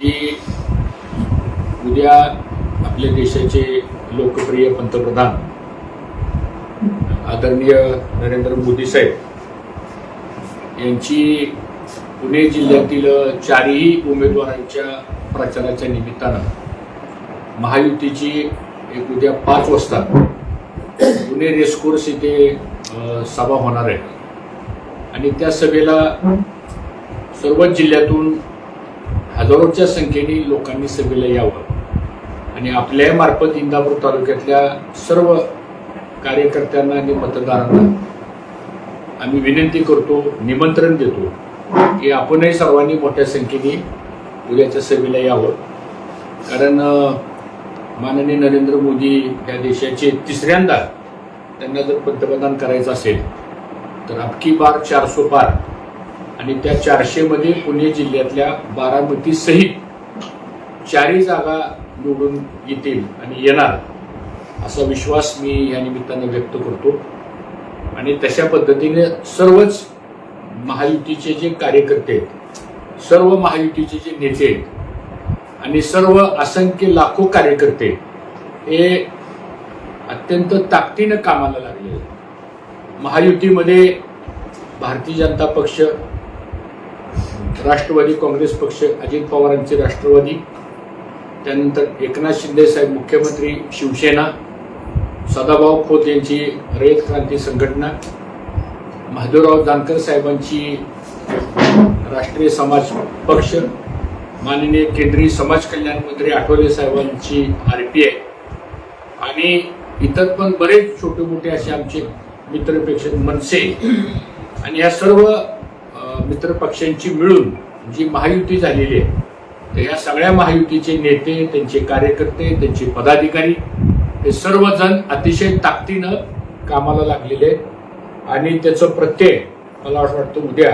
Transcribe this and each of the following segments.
की उद्या आपल्या देशाचे लोकप्रिय पंतप्रधान आदरणीय नरेंद्र मोदी साहेब यांची पुणे जिल्ह्यातील चारही उमेदवारांच्या प्रचाराच्या निमित्तानं महायुतीची एक उद्या पाच वाजता पुणे रेसकोर्स इथे सभा होणार आहे. आणि त्या सभेला सर्वच जिल्ह्यातून हजारोच्या संख्येने लोकांनी सभेला यावं. आणि आपल्या मार्फत इंदापूर तालुक्यातल्या सर्व कार्यकर्त्यांना आणि मतदारांना आम्ही विनंती करतो निमंत्रण देतो की आपणही सर्वांनी मोठ्या संख्येने उद्याच्या सभेला यावं. कारण माननीय नरेंद्र मोदी या देशाचे तिसऱ्यांदा त्यांना जर पंतप्रधान करायचं असेल तर अबकी बार चारसो पार आणि त्या चारशेमध्ये पुणे जिल्ह्यातल्या बारामती सहित चारही जागा निवडून येतील आणि येणार असा विश्वास मी या निमित्तानं व्यक्त करतो आणि तशा पद्धतीने सर्वच महायुतीचे जे कार्यकर्ते आहेत सर्व महायुतीचे जे नेते आहेत आणि सर्व असंख्य लाखो कार्यकर्ते हे अत्यंत ताकदीनं कामाला लागले आहेत. महायुतीमध्ये भारतीय जनता पक्ष राष्ट्रवादी काँग्रेस पक्ष अजित पवारांचे राष्ट्रवादी त्यानंतर एकनाथ शिंदे साहेब मुख्यमंत्री शिवसेना सदाभाऊ खोत यांची रयत क्रांती संघटना महादेवराव जानकर साहेबांची राष्ट्रीय समाज पक्ष माननीय केंद्रीय समाज कल्याण मंत्री आठवले साहेबांची आर पी आय आणि इतर पण बरेच छोटे मोठे असे आमचे मित्रपेक्षक मनसे आणि या सर्व मित्र पक्षांची मिळून जी महायुती झालेली आहे तर या सगळ्या महायुतीचे नेते त्यांचे कार्यकर्ते त्यांचे पदाधिकारी हे सर्वजण अतिशय ताकदीनं कामाला लागलेले आहेत. आणि त्याचं प्रत्यय मला असं वाटतं उद्या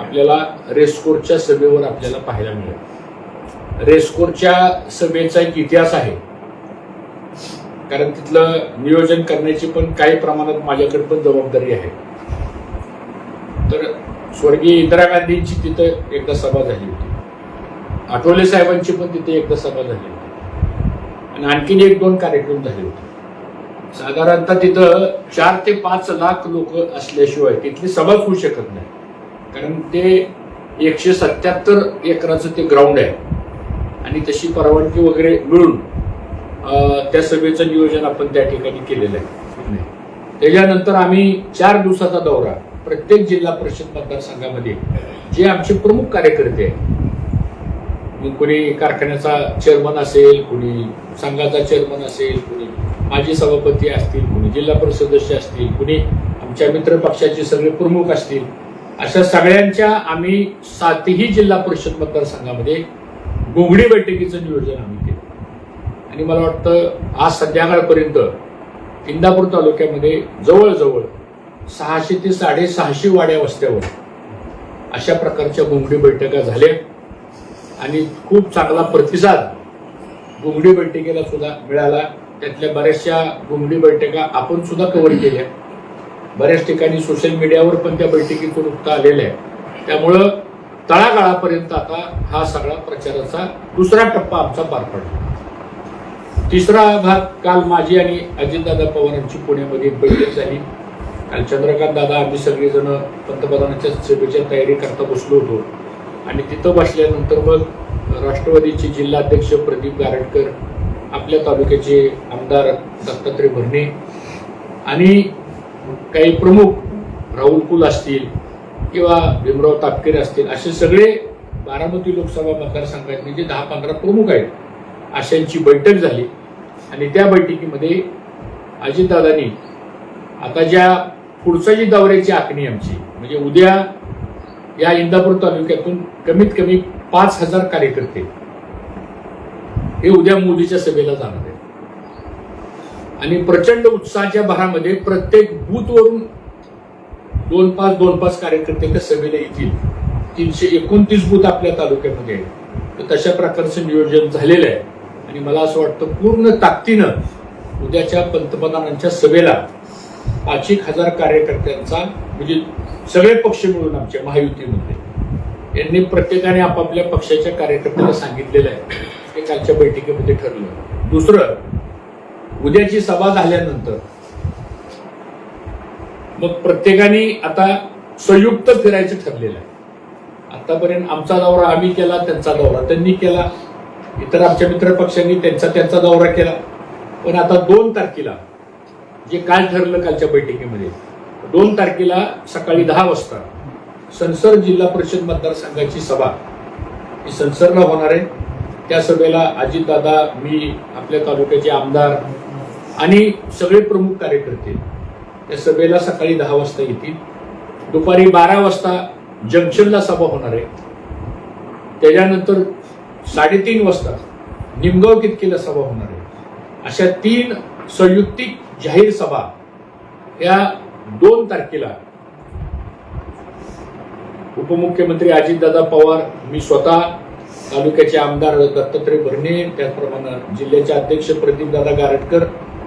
आपल्याला रेस्कोरच्या सभेवर आपल्याला पाहायला मिळेल. रेस्कोरच्या सभेचा एक इतिहास आहे. कारण तिथलं नियोजन करण्याची पण काही प्रमाणात माझ्याकडे पण जबाबदारी आहे. स्वर्गीय इंदिरा गांधींची तिथं एकदा सभा झाली होती. आठवले साहेबांची पण तिथे एकदा सभा झाली होती. आणि आणखीन एक दोन कार्यक्रम झाले होते. साधारणतः तिथं चार ते पाच लाख लोक असल्याशिवाय तिथली सभाच होऊ शकत नाही. कारण ते एकशे सत्याहत्तर एकराचं ते ग्राउंड आहे. आणि तशी परवानगी वगैरे मिळून त्या सभेचं नियोजन आपण त्या ठिकाणी केलेलं आहे. त्याच्यानंतर आम्ही चार दिवसाचा दौरा प्रत्येक जिल्हा परिषद मतदारसंघामध्ये जे आमचे प्रमुख कार्यकर्ते आहेत कोणी कारखान्याचा चेअरमन असेल कोणी संघाचा चेअरमन असेल कोणी माजी सभापती असतील कोणी जिल्हा परिषद सदस्य असतील कोणी आमच्या मित्र पक्षाचे सगळे प्रमुख असतील अशा सगळ्यांच्या आम्ही सातही जिल्हा परिषद मतदारसंघामध्ये गोगडी बैठकीचं नियोजन आम्ही केलं. आणि मला वाटतं आज संध्याकाळपर्यंत इंदापूर तालुक्यामध्ये जवळजवळ सहाशे ते साडेसहाशे वाड्या वस्त्यावर अशा प्रकारच्या घोंगडी बैठका झाल्या. आणि खूप चांगला प्रतिसाद घोंगडी बैठकीला सुद्धा मिळाला. त्यातल्या बऱ्याचशा घुमडी बैठका आपण सुद्धा कव्हर केल्या. बऱ्याच ठिकाणी सोशल मीडियावर पण त्या बैठकीतून वृत्त आलेलं आहे. त्यामुळं तळागाळापर्यंत आता हा सगळा प्रचाराचा दुसरा टप्पा आमचा पार पडला. तिसरा भाग काल माझी आणि अजितदादा पवारांची पुण्यामध्ये एक बैठक झाली. काल चंद्रकांत दादा आम्ही सगळेजण पंतप्रधानांच्या सभेच्या तयारी करता बसलो होतो. आणि तिथं बसल्यानंतर मग राष्ट्रवादीचे जिल्हाध्यक्ष प्रदीप गारटकर आपल्या तालुक्याचे आमदार दत्तात्रय भरणे आणि काही प्रमुख राहुल कुल असतील किंवा भीमराव तापकीर असतील असे सगळे बारामती लोकसभा मतदारसंघातले जे दहा पंधरा प्रमुख आहेत अशांची बैठक झाली. आणि त्या बैठकीमध्ये अजितदादांनी आता ज्या पुढचं जी दौऱ्याची आखणी आमची म्हणजे उद्या या इंदापूर तालुक्यातून कमीत कमी पाच हजार कार्यकर्ते हे उद्या मोदीच्या सभेला जाणार आहेत. आणि प्रचंड उत्साहाच्या भरामध्ये प्रत्येक बूथवरून दोन पाच दोन पाच कार्यकर्ते त्या सभेला येतील. तीनशे एकोणतीस बूथ आपल्या तालुक्यामध्ये आहेत. तर तशा प्रकारचं नियोजन झालेलं आहे. आणि मला असं वाटतं पूर्ण ताकदीनं उद्याच्या पंतप्रधानांच्या सभेला पाच एक हजार कार्यकर्त्यांचा म्हणजे सगळे पक्ष मिळून आमच्या महायुतीमध्ये. यांनी प्रत्येकाने आपापल्या पक्षाच्या कार्यकर्त्याला सांगितलेलं आहे. ते कालच्या बैठकीमध्ये ठरलं. दुसरं उद्याची सभा झाल्यानंतर मग प्रत्येकाने आता संयुक्त फिरायचं ठरलेलं आहे. आतापर्यंत आमचा दौरा आम्ही केला त्यांचा दौरा त्यांनी केला. इतर आमच्या मित्र पक्षांनी त्यांचा त्यांचा दौरा केला. पण आता दोन तारखेला जे काल ठरलं कालच्या बैठकीमध्ये दोन तारखेला सकाळी दहा वाजता संसर जिल्हा परिषद मतदारसंघाची सभा ही संसरला होणार आहे. त्या सभेला अजितदादा मी आपल्या तालुक्याचे आमदार आणि सगळे प्रमुख कार्यकर्ते त्या सभेला सकाळी दहा वाजता येतील. दुपारी बारा वाजता जंक्शनला सभा होणार आहे. त्याच्यानंतर साडेतीन वाजता निमगाव कितकीला सभा होणार आहे? अशा तीन संयुक्तिक जाहीर सभा या दोन तारखेला. उपमुख्यमंत्री अजितदादा पवार मी स्वतः तालुक्याचे आमदार दत्तात्रय भरणे त्याचप्रमाणे जिल्ह्याचे अध्यक्ष प्रदीपदादा गारटकर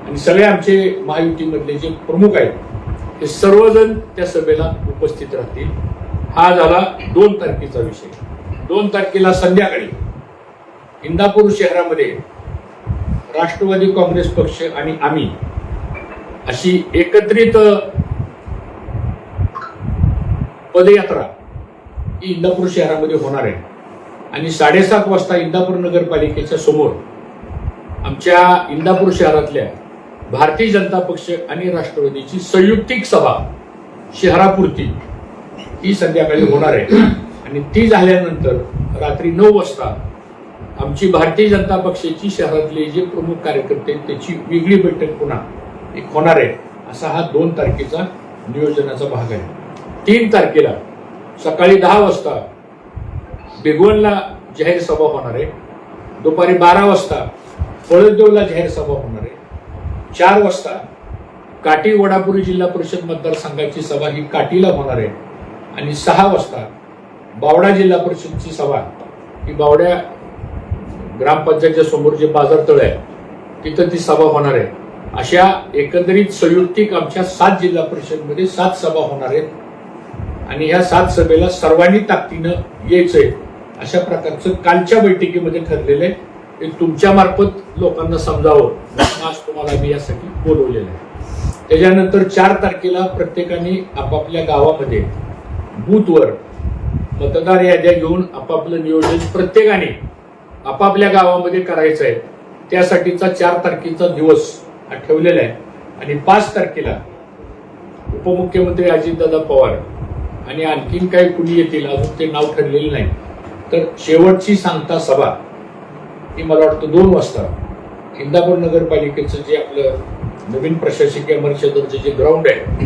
आणि सगळे आमचे महायुतीमधले जे प्रमुख आहेत हे सर्वजण त्या सभेला उपस्थित राहतील. हा झाला दोन तारखेचा विषय. दोन तारखेला संध्याकाळी इंदापूर शहरामध्ये राष्ट्रवादी काँग्रेस पक्ष आणि आम्ही अशी एकत्रित पदयात्रा ही इंदापूर शहरामध्ये होणार आहे. आणि साडेसात वाजता इंदापूर नगरपालिकेच्या समोर आमच्या इंदापूर शहरातल्या भारतीय जनता पक्ष आणि राष्ट्रवादीची संयुक्तिक सभा शहरापुरती ही संध्याकाळी होणार आहे. आणि ती झाल्यानंतर रात्री नऊ वाजता आमची भारतीय जनता पक्षाची शहरातले जे प्रमुख कार्यकर्ते त्याची वेगळी बैठक पुन्हा एक होणार आहे. असा हा दोन तारखेचा नियोजनाचा भाग आहे. तीन तारखेला सकाळी दहा वाजता बेगवनला जाहीर सभा होणार आहे. दुपारी बारा वाजता पळसदेवला जाहीर सभा होणार आहे. चार वाजता काटी वडापुरी जिल्हा परिषद मतदारसंघाची सभा ही काटीला होणार आहे. आणि सहा वाजता बावडा जिल्हा परिषदची सभा. ही बावड्या ग्रामपंचायतच्या समोर जे बाजारतळ आहे तिथं ती सभा होणार आहे. अशा एकंदरीत संयुक्तिक आमच्या सात जिल्हा परिषदमध्ये सात सभा होणार आहेत. आणि ह्या सात सभेला सर्वांनी ताकदीनं यायचंय अशा प्रकारचं कालच्या बैठकीमध्ये ठरलेलं आहे. ते तुमच्या मार्फत लोकांना समजावं. आज तुम्हाला मी यासाठी बोलवलेलं आहे. त्याच्यानंतर चार तारखेला प्रत्येकाने आपापल्या गावामध्ये बूथवर मतदार याद्या घेऊन आपापलं नियोजन प्रत्येकाने आपापल्या गावामध्ये करायचं आहे त्यासाठीचा चार तारखेचा दिवस ठेवलेला आहे. आणि पाच तारखेला उपमुख्यमंत्री अजितदादा पवार आणि आणखीन काही कुणी येतील अजून ते नाव ठरलेलं नाही. तर शेवटची सांगता सभा ही मला वाटतं दोन वाजता इंदापूर नगरपालिकेचं जे आपलं नवीन प्रशासकीय इमारतीचं जे ग्राउंड आहे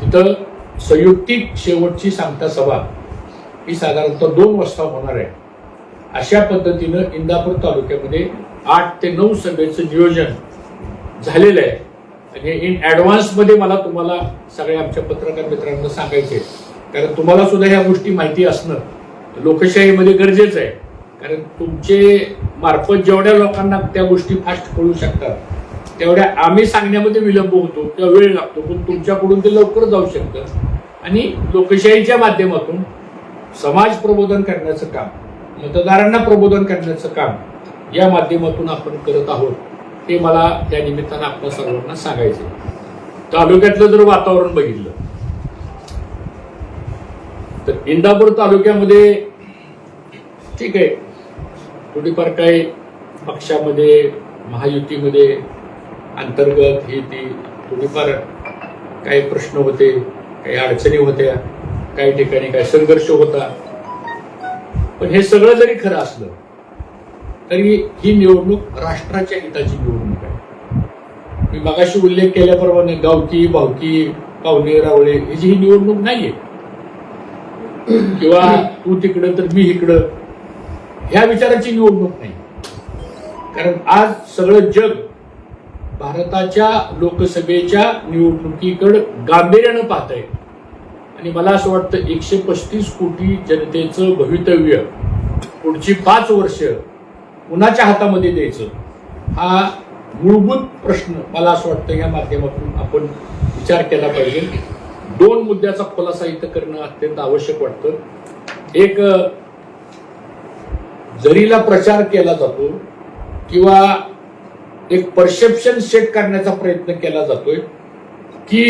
तिथं संयुक्तिक शेवटची सांगता सभा ही साधारणतः दोन वाजता होणार आहे. अशा पद्धतीनं इंदापूर तालुक्यामध्ये आठ ते नऊ सभेचं नियोजन झालेलं आहे. आणि इन ॲडव्हान्समध्ये मला तुम्हाला सगळ्या आमच्या पत्रकार मित्रांना सांगायचे कारण तुम्हाला सुद्धा ह्या गोष्टी माहिती असणं लोकशाहीमध्ये गरजेचं आहे. कारण तुमचे मार्फत जेवढ्या लोकांना त्या गोष्टी फास्ट कळू शकतात तेवढ्या आम्ही सांगण्यामध्ये विलंब होतो किंवा वेळ लागतो पण तुमच्याकडून ते लवकर जाऊ शकतं. आणि लोकशाहीच्या माध्यमातून समाज प्रबोधन करण्याचं काम मतदारांना प्रबोधन करण्याचं काम या माध्यमातून आपण करत आहोत. हे मला त्या निमित्तानं आपल्या सर्वांना सांगायचं. तालुक्यातलं जर वातावरण बघितलं तर इंदापूर तालुक्यामध्ये ठीक आहे. थोडीफार काही पक्षामध्ये महायुतीमध्ये अंतर्गत हे ती थोडीफार काही प्रश्न होते काही अडचणी होत्या काही ठिकाणी काही संघर्ष होता. पण हे सगळं जरी खरं असलं तरी ही निवडणूक राष्ट्राच्या हिताची निवडणूक आहे. मी मगाशी उल्लेख केल्याप्रमाणे गावकी भावकी पावणे रावळे ह्याची ही निवडणूक नाहीये. किंवा तू तिकडं तर मी इकडं ह्या विचाराची निवडणूक नाही. कारण आज सगळं जग भारताच्या लोकसभेच्या निवडणुकीकडं गांभीर्यानं पाहत आहे आणि मला असं वाटतं एकशे पस्तीस कोटी जनतेचं भवितव्य पुढची पाच वर्ष कुणाच्या हातामध्ये द्यायचं? हा मूलभूत प्रश्न मला असं वाटतं या माध्यमातून आपण विचार केला पाहिजे. दोन मुद्द्याचा खुलासा इथं करणं अत्यंत आवश्यक वाटतं. एक जरीला प्रचार केला जातो किंवा एक परसेप्शन सेट करण्याचा प्रयत्न केला जातोय की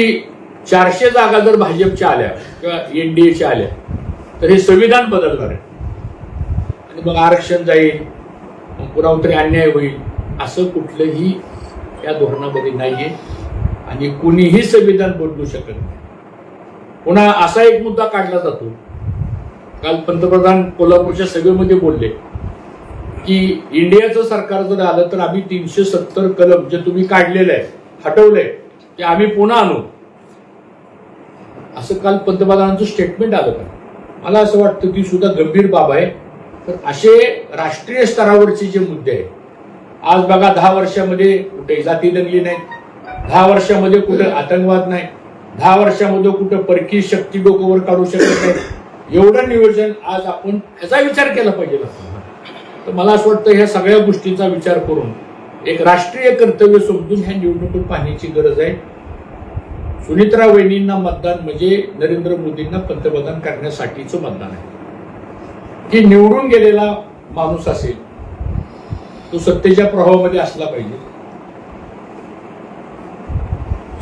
चारशे जागा जर भाजपच्या आल्या किंवा एनडीएच्या आल्या तर हे संविधान बदलणार आहे. आणि मग आरक्षण जाईल मग तरी अन्याय होईल असं कुठलंही या धोरणामध्ये नाहीये. आणि कुणीही संविधान बदलू शकत नाही. पुन्हा असा एक मुद्दा काढला जातो. काल पंतप्रधान कोल्हापूरच्या सभेमध्ये बोलले की इंडियाचं सरकार जर आलं तर आम्ही तीनशे सत्तर कलम जे तुम्ही काढलेलं आहे हटवलंय ते आम्ही पुन्हा आणू. असं काल पंतप्रधानांचं स्टेटमेंट आलं का मला असं वाटतं की सुद्धा गंभीर बाब आहे. तर असे राष्ट्रीय स्तरावरचे जे मुद्दे आहेत आज बघा दहा वर्षामध्ये कुठे जाती दंगली नाहीत दहा वर्षामध्ये कुठे आतंकवाद नाही दहा वर्षामध्ये कुठं परकीय शक्ती डोकंवर काढू शकत नाही एवढं नियोजन आज आपण ह्याचा विचार केला पाहिजे. तर मला असं वाटतं ह्या सगळ्या गोष्टींचा विचार करून एक राष्ट्रीय कर्तव्य समजून ह्या निवडणुकीत पाहण्याची गरज आहे. सुनित्रा वहिनींना मतदान म्हणजे नरेंद्र मोदींना पंतप्रधान करण्यासाठीचं मतदान आहे. की निवडून गेलेला माणूस असेल तो सत्तेच्या प्रभावामध्ये असला पाहिजे.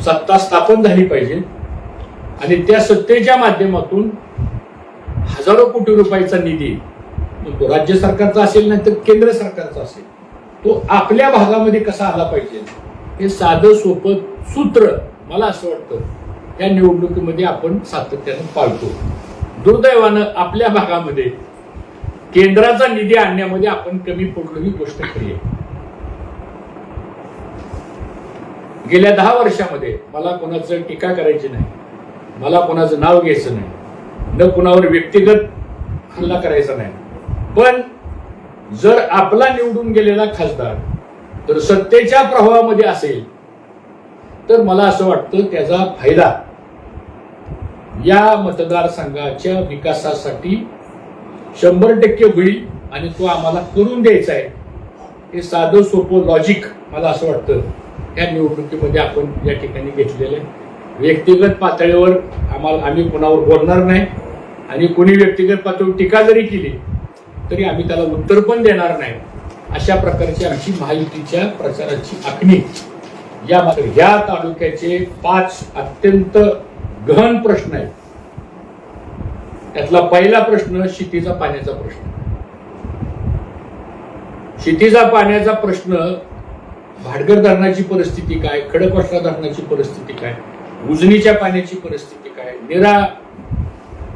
सत्ता स्थापन झाली पाहिजे. आणि त्या सत्तेच्या माध्यमातून हजारो कोटी रुपयाचा निधी तो राज्य सरकारचा असेल नाही तर केंद्र सरकारचा असेल तो आपल्या भागामध्ये कसा आला पाहिजे? हे साधं सोपं सूत्र मला असं वाटतं या निवडणुकीमध्ये आपण सातत्यानं पाळतो. दुर्दैवानं आपल्या भागामध्ये केंद्राचा निधी आणण्यामध्ये आपण कमी पडलो ही गोष्ट खरी आहे. गेल्या दहा वर्षामध्ये मला कोणाचं टीका करायची नाही मला कोणाचं नाव घ्यायचं नाही न कुणावर व्यक्तिगत हल्ला करायचा नाही. पण जर आपला निवडून गेलेला खासदार तर सत्तेच्या प्रभावामध्ये असेल तर मला असं वाटतं त्याचा फायदा या मतदारसंघाच्या विकासासाठी शंभर टक्के होईल आणि तो आम्हाला करून द्यायचा आहे. हे साधं सोपं लॉजिक मला असं वाटतं. या निवडणुकीमध्ये आपण या ठिकाणी घेतलेलं आहे. व्यक्तिगत पातळीवर आम्हाला आम्ही कोणावर बोलणार नाही. आणि कोणी व्यक्तिगत पातळीवर टीका जरी केली तरी आम्ही त्याला उत्तर पण देणार नाही. अशा प्रकारची आमची महायुतीच्या प्रचाराची आखणी. या मात्र या तालुक्याचे पाच अत्यंत गहन प्रश्न आहेत. त्यातला पहिला प्रश्न शेतीचा पाण्याचा प्रश्न. शेतीचा पाण्याचा प्रश्न भाडगर धरणाची परिस्थिती काय खडकवासला धरणाची परिस्थिती काय उजनीच्या पाण्याची परिस्थिती काय निरा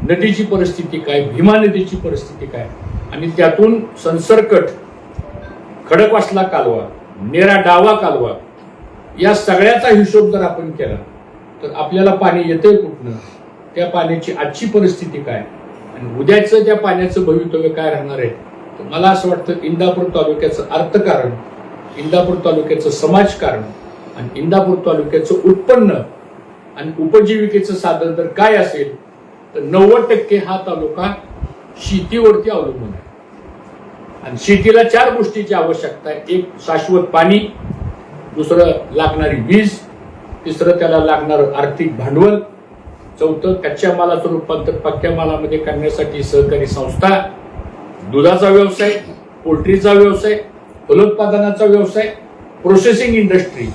नदीची परिस्थिती काय भीमा नदीची परिस्थिती काय आणि त्यातून संसर्कट खडकवासला कालवा नेरा डावा कालवा या सगळ्याचा हिशोब जर आपण केला तर आपल्याला पाणी येतंय कुठनं? त्या पाण्याची आजची परिस्थिती काय? आणि उद्याचं त्या पाण्याचं भवितव्य काय राहणार आहे? तर मला असं वाटतं इंदापूर तालुक्याचं अर्थकारण इंदापूर तालुक्याचं समाजकारण आणि इंदापूर तालुक्याचं उत्पन्न आणि उपजीविकेचं साधन जर काय असेल तर नव्वद टक्के हा तालुका शेतीवरती अवलंबून आहे. आणि शेतीला चार गोष्टीची आवश्यकता आहे. एक शाश्वत पाणी दुसरं लागणारी वीज तिसरं त्याला लागणारं आर्थिक भांडवल चौथं कच्च्या मालाचं रूपांतर पक्क्या मालामध्ये करण्यासाठी सहकारी संस्था दुधाचा व्यवसाय पोल्ट्रीचा व्यवसाय फलोत्पादनाचा व्यवसाय प्रोसेसिंग इंडस्ट्री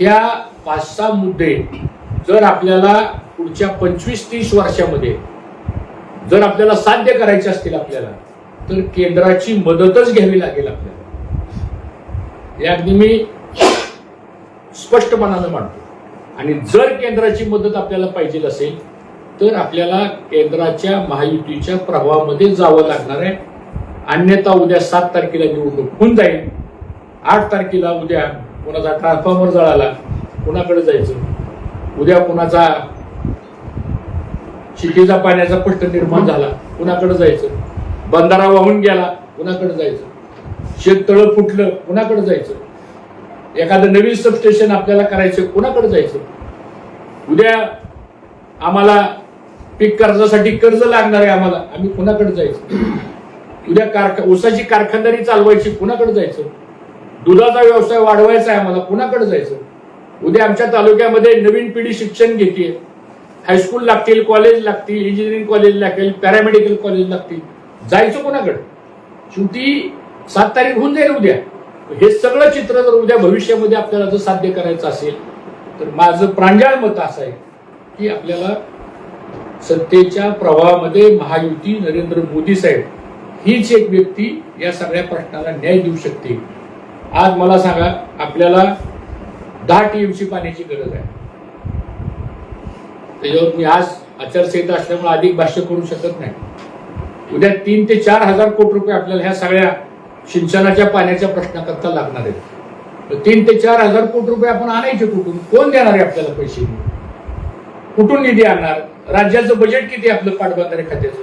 या पाच सहा मुद्दे जर आपल्याला पुढच्या पंचवीस तीस वर्षामध्ये जर आपल्याला साध्य करायचे असतील आपल्याला तर केंद्राची मदतच घ्यावी लागेल आपल्याला. या अगदी मी स्पष्टपणानं मांडतो. आणि जर केंद्राची मदत आपल्याला पाहिजे असेल तर आपल्याला केंद्राच्या महायुतीच्या प्रभावामध्ये जावं लागणार आहे. अन्यथा उद्या सात तारखेला निवडणूक होऊन जाईल. आठ तारखेला उद्या कोणाचा ट्रान्सफॉर्मर जळाला कोणाकडे जायचं? उद्या कोणाचा शिकेचा पाण्याचा प्रश्न निर्माण झाला कुणाकडे जायचं? बंधारा वाहून गेला कुणाकडे जायचं? शेततळं फुटलं कुणाकडे जायचं? एखादं नवीन सबस्टेशन आपल्याला करायचं कोणाकडे जायचं उद्या आम्हाला पीक कर्जासाठी कर्ज लागणार आहे आम्हाला आम्ही कुणाकडे जायचं? उद्या कारखा ऊसाची कारखानदारी चालवायची कुणाकडे जायचं? दुधाचा व्यवसाय वाढवायचा आहे आम्हाला कुणाकडे जायचं? उद्या आमच्या तालुक्यामध्ये नवीन पिढी शिक्षण घेते. हायस्कूल लागतील कॉलेज लागतील इंजिनिअरिंग कॉलेज लागतील पॅरामेडिकल कॉलेज लागतील. जायचं कोणाकडे? शेवटी सात तारीख होऊन जाईल उद्या. हे सगळं चित्र जर उद्या भविष्यामध्ये आपल्याला जर साध्य करायचं असेल तर माझं प्रांजळ मत असं आहे की आपल्याला सत्तेच्या प्रवाहामध्ये महायुती नरेंद्र मोदी साहेब हीच एक व्यक्ती या सगळ्या प्रश्नाला न्याय देऊ शकते आज मला सांगा आपल्याला दहा टीएमसी पाण्याची गरज आहे. त्याच्यावर मी आज आचारसंहिता असल्यामुळे अधिक भाष्य करू शकत नाही. उद्या तीन ते चार हजार कोटी रुपये आपल्याला ह्या सगळ्या सिंचनाच्या पाण्याच्या प्रश्नाकरता लागणार आहेत. तर तीन ते चार हजार कोटी रुपये आपण आणायचे कुठून? कोण देणार आहे आपल्याला पैसे? कुठून निधी आणणार? राज्याचं बजेट किती आपलं पाटबंधारे खात्याचं?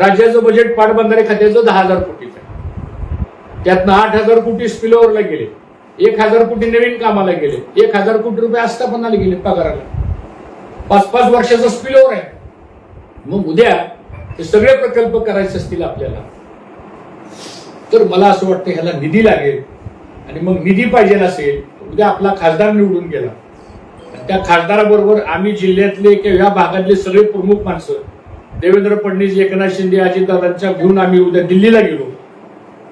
राज्याचं बजेट पाटबंधारे खात्याचं दहा हजार कोटीचं आहे. त्यातनं आठ हजार कोटी स्पिलओव्हरला गेले. एक हजार कोटी नवीन कामाला गेले. एक हजार कोटी रुपये आस्थापनाला गेले पगाराला. पाच पाच वर्षाचा स्पिलओव्हर आहे. मग उद्या हे सगळे प्रकल्प करायचे असतील आपल्याला. तर मला असं वाटतं ह्याला निधी लागेल. आणि मग निधी पाहिजे असेल उद्या आपला खासदार निवडून गेला. त्या खासदाराबरोबर आम्ही जिल्ह्यातले किंवा या भागातले सगळे प्रमुख माणसं देवेंद्र फडणवीस एकनाथ शिंदे अजितदादांच्या घेऊन आम्ही उद्या दिल्लीला गेलो.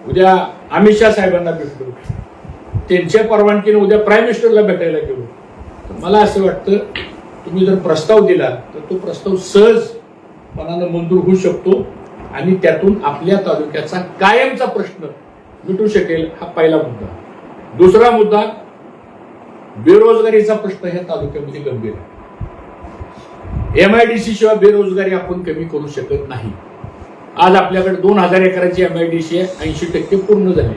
उद्या अमित शहा साहेबांना भेटलो. त्यांच्या परवानगीने उद्या प्राईम मिनिस्टरला भेटायला गेलो. तर मला असं वाटतं तुम्ही जर प्रस्ताव दिला तर तो प्रस्ताव सहज मनानं मंजूर होऊ शकतो. आणि त्यातून आपल्या तालुक्याचा कायमचा प्रश्न मिटू शकेल हा पहिला मुद्दा. दुसरा मुद्दा बेरोजगारीचा प्रश्न ह्या तालुक्यामध्ये गंभीर आहे. एमआयडीसी शिवाय बेरोजगारी आपण कमी करू शकत नाही. आज आपल्याकडे दोन हजार एकराची एमआयडीसी आहे ऐंशी टक्के पूर्ण झाली.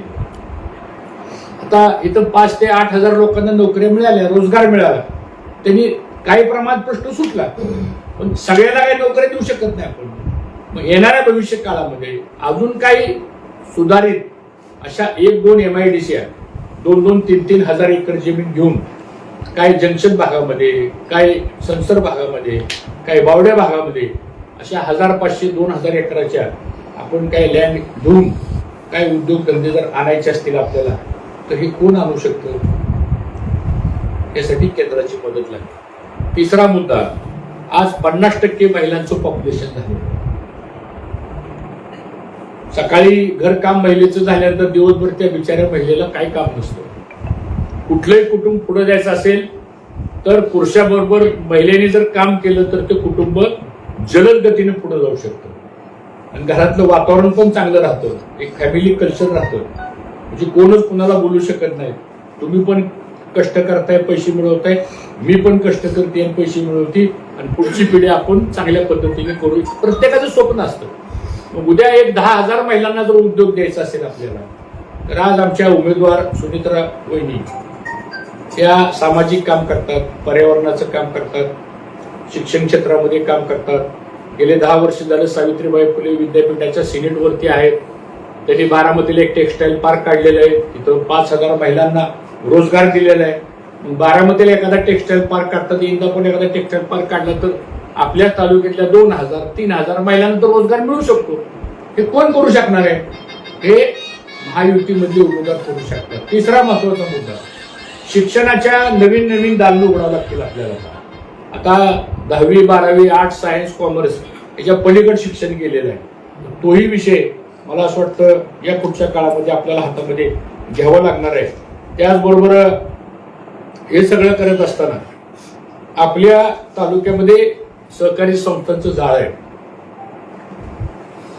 आता इथं पाच ते आठ हजार लोकांना नोकऱ्या मिळाल्या रोजगार मिळाला. त्यांनी काही प्रमाणात प्रश्न सुटला. पण सगळ्यांना काही नोकऱ्या देऊ शकत नाही आपण. मग येणाऱ्या भविष्य काळामध्ये अजून काही सुधारित अशा एक दोन एम आय डी सी दोन दोन तीन तीन हजार एकर जमीन घेऊन काय जंक्शन भागामध्ये काय संसर भागामध्ये काय बावड्या भागामध्ये अशा हजार पाचशे दोन हजार एकराच्या आपण काय लँड घेऊन काय उद्योगधंदे जर आणायचे असतील आपल्याला तर हे कोण आणू शकतं? यासाठी केंद्राची मदत लागते. तिसरा मुद्दा आज पन्नास टक्के महिलांचं पॉप्युलेशन झालं सकाळी घरकाम महिलेचं झाल्यानंतर दिवसभर त्या बिचाऱ्या महिलेला काही काम नसतं. कुठलंही कुटुंब पुढे जायचं असेल तर पुरुषाबरोबर महिलेने जर काम केलं तर ते कुटुंब जलद गतीने पुढे जाऊ शकतं. आणि घरातलं वातावरण पण चांगलं राहतं. एक फॅमिली कल्चर राहतं. म्हणजे कोणच कुणाला बोलू शकत नाही. तुम्ही पण कष्ट करताय पैसे मिळवताय. मी पण कष्ट करते आणि पैसे मिळवते. आणि पुढची पिढी आपण चांगल्या पद्धतीने करू. प्रत्येकाचं स्वप्न असतं. उद्या एक दहा हजार महिलांना जर उद्योग द्यायचा असेल आपल्याला तर आज आमच्या उमेदवार सुनित्रा वहिनी त्या सामाजिक काम करतात पर्यावरणाचं काम करतात शिक्षण क्षेत्रामध्ये काम करतात. गेले दहा वर्ष झालं सावित्रीबाई फुले विद्यापीठाच्या सिनेटवरती आहेत. त्यांनी बारामतीला एक टेक्सटाईल पार्क काढलेलं आहे. तिथं पाच हजार महिलांना रोजगार दिलेला आहे. बारामतीला एखादा टेक्सटाईल पार्क काढतात यंदा पण एखादा टेक्सटाईल पार्क काढला तर आपल्या तालुक्यातल्या दोन हजार तीन हजार महिलांना तर रोजगार मिळू शकतो. हे कोण करू शकणार आहे? हे महायुतीमधले उमेदवार करू शकतात. तिसरा महत्त्वाचा मुद्दा. शिक्षणाच्या नवीन नवीन दालनं उघडावं लागतील आपल्याला. आता दहावी बारावी आर्ट सायन्स कॉमर्स याच्या पलीकडे शिक्षण केलेलं आहे. तोही विषय मला असं वाटतं या पुढच्या काळामध्ये आपल्याला हातामध्ये घ्यावं लागणार आहे. त्याचबरोबर हे सगळं करत असताना आपल्या तालुक्यामध्ये सहकारी संस्थांचं जाळ आहे.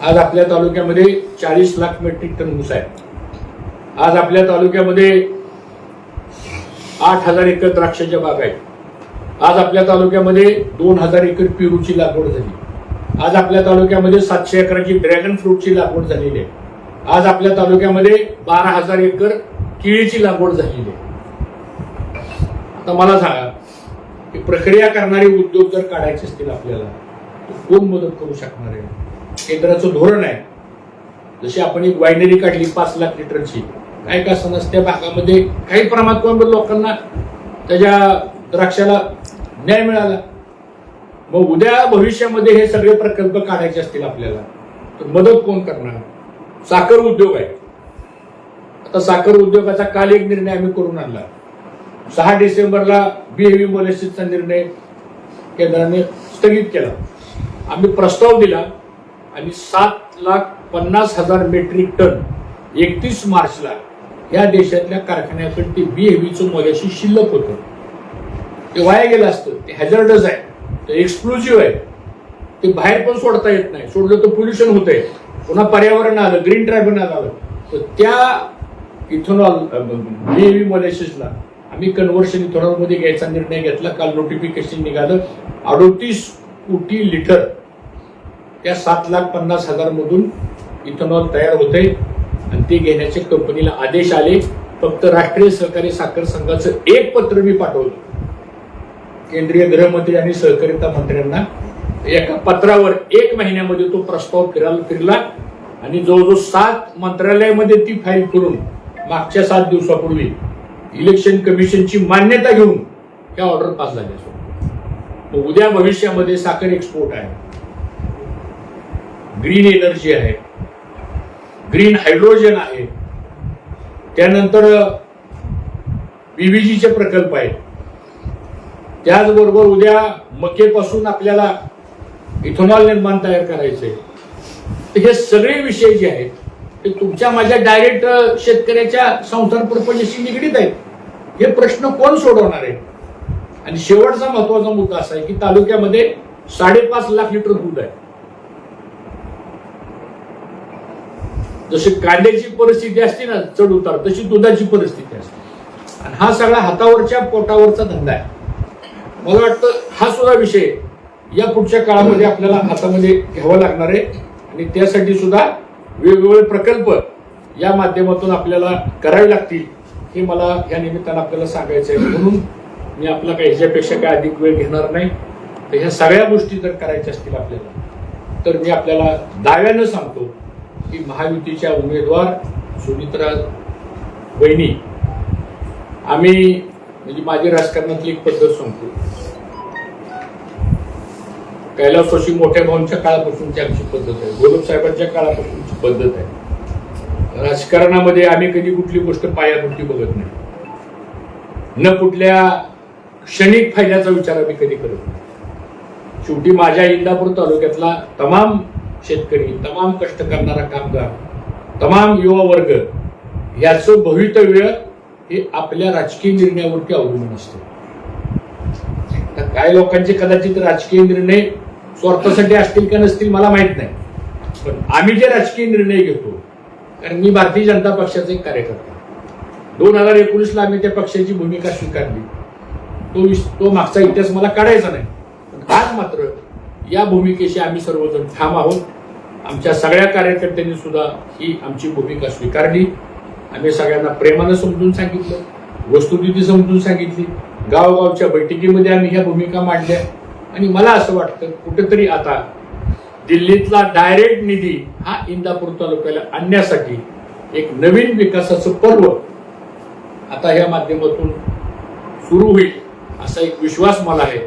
आज आपल्या तालुक्यामध्ये चाळीस लाख मेट्रिक टन ऊस आहे. आज आपल्या तालुक्यामध्ये आठ हजार एकर द्राक्षाच्या बाग आहेत. आज आपल्या तालुक्यामध्ये दोन हजार एकर पेरूची लागवड झाली. आज आपल्या तालुक्यामध्ये सातशे एकराची ड्रॅगन फ्रूटची लागवड झालेली आहे. आज आपल्या तालुक्यामध्ये बारा हजार एकर केळीची लागवड झालेली आहे. आता मला सांगा की प्रक्रिया करणारे उद्योग जर काढायचे असतील आपल्याला तर कोण मदत करू शकणार आहे? केंद्राचं धोरण आहे. जशी आपण एक वायनरी काढली पाच लाख लिटरची काय का समज त्या भागामध्ये काही प्रमाणात लोकांना त्याच्या द्राक्षाला न्याय मिळाला. मग उद्या भविष्यामध्ये हे सगळे प्रकल्प काढायचे असतील आपल्याला तर मदत कोण करणार? साखर उद्योग आहे. आता साखर उद्योगाचा काल एक निर्णय आम्ही करून आणला. सहा डिसेंबरला बीएव्ही मोलेसिसचा निर्णय केंद्राने स्थगित केला. आम्ही प्रस्ताव दिला आणि सात लाख पन्नास हजार मेट्रिक टन एकतीस मार्चला या देशातल्या कारखान्याकडे ते बीएव्हीचं मोलेसिस शिल्लक होतं. ते वाया गेलं असतं ते हॅझर्डस आहे ते एक्सक्लुझिव्ह आहे. ते बाहेर पण सोडता येत नाही. सोडलं तर पोल्युशन होत आहे पुन्हा पर्यावरण आलं ग्रीन ट्रायब्युनल आलं. तर त्या इथेनॉल बीएव्ही मोलेसिसला आम्ही कन्व्हर्शन इथोनॉलमध्ये घ्यायचा निर्णय घेतला. काल नोटिफिकेशन निघालं. अडोतीस कोटी लिटर त्या सात लाख पन्नास हजार मधून इथेनॉल तयार होते आणि ते घेण्याचे कंपनीला आदेश आले. फक्त राष्ट्रीय सहकारी साखर संघाचं एक पत्र मी पाठवलं. केंद्रीय गृहमंत्री आणि सहकारिता मंत्र्यांना. एका पत्रावर एक महिन्यामध्ये तो प्रस्ताव फिरायला फिरला. आणि जवळजवळ सात मंत्रालयामध्ये ती फाईल करून मागच्या सात दिवसापूर्वी इलेक्शन कमिशनची मान्यता घेऊन ह्या ऑर्डर पास झाल्या उद्या भविष्यामध्ये साखर एक्सपोर्ट आहे. ग्रीन एनर्जी आहे. ग्रीन हायड्रोजन आहे. त्यानंतर बीबीजीचे प्रकल्प आहेत. त्याचबरोबर उद्या मकेपासून आपल्याला इथेनॉल निर्माण तयार करायचंय. तर हे सगळे विषय जे आहेत ते तुमच्या माझ्या डायरेक्ट शेतकऱ्याच्या संसार प्रपंचाशी निगडीत आहेत. हे प्रश्न कोण सोडवणार आहे? आणि शेवटचा महत्त्वाचा मुद्दा असा आहे की तालुक्यामध्ये साडेपाच लाख लिटर दूध आहे. जशी कांद्याची परिस्थिती असते ना चढ उतार तशी दुधाची परिस्थिती असते. आणि हा सगळा हातावरच्या पोटावरचा धंदा आहे. मला वाटतं हा सुद्धा विषय या पुढच्या काळामध्ये आपल्याला हातामध्ये घ्यावा लागणार आहे. आणि त्यासाठी सुद्धा वेगवेगळे प्रकल्प या माध्यमातून आपल्याला करावे लागतील. हे मला या निमित्तानं आपल्याला सांगायचं आहे म्हणून मी आपला काही ह्याच्यापेक्षा काय अधिक वेळ घेणार नाही. तर ह्या सगळ्या गोष्टी जर करायच्या असतील आपल्याला तर मी आपल्याला दाव्यानं सांगतो की महायुतीच्या उमेदवार सुमित्रा वहिनी आम्ही म्हणजे माझी राजकारणातली एक पद्धत सांगतो. कैलासोशी मोठ्या भाऊंच्या काळापासूनची आमची पद्धत आहे. गोलब साहेबांच्या काळापासूनची पद्धत आहे. राजकारणामध्ये आम्ही कधी कुठली गोष्ट पायापुरती बघत नाही. न कुठल्या क्षणिक फायद्याचा विचार आम्ही कधी करत नाही. शेवटी माझ्या इंदापूर तालुक्यातला तमाम शेतकरी तमाम कष्ट करणारा कामगार तमाम युवा वर्ग याचं भवितव्य हे आपल्या राजकीय निर्णयावरती अवलंबून असतं. तर काही लोकांचे कदाचित राजकीय निर्णय स्वार्थासाठी असतील का नसतील मला माहीत नाही. पण आम्ही जे राजकीय निर्णय घेतो कारण मी भारतीय जनता पक्षाचा एक कार्यकर्ता. दोन हजार एकोणीसला आम्ही त्या पक्षाची भूमिका स्वीकारली. तो तो मागचा इतिहास मला काढायचा नाही. पण आज मात्र या भूमिकेशी आम्ही सर्वजण ठाम आहोत. आमच्या सगळ्या कार्यकर्त्यांनी सुद्धा ही आमची भूमिका स्वीकारली. आम्ही सगळ्यांना प्रेमानं समजून सांगितलं वस्तुस्थिती समजून सांगितली. गावगावच्या बैठकीमध्ये आम्ही ह्या भूमिका मांडल्या. आणि मला असं वाटतं कुठेतरी आता दिल्लीतला डायरेक्ट निधी हा इंदापूर तालुक्याला आणण्यासाठी एक नवीन विकासाचं पर्व आता ह्या माध्यमातून सुरू होईल असा एक विश्वास मला आहे.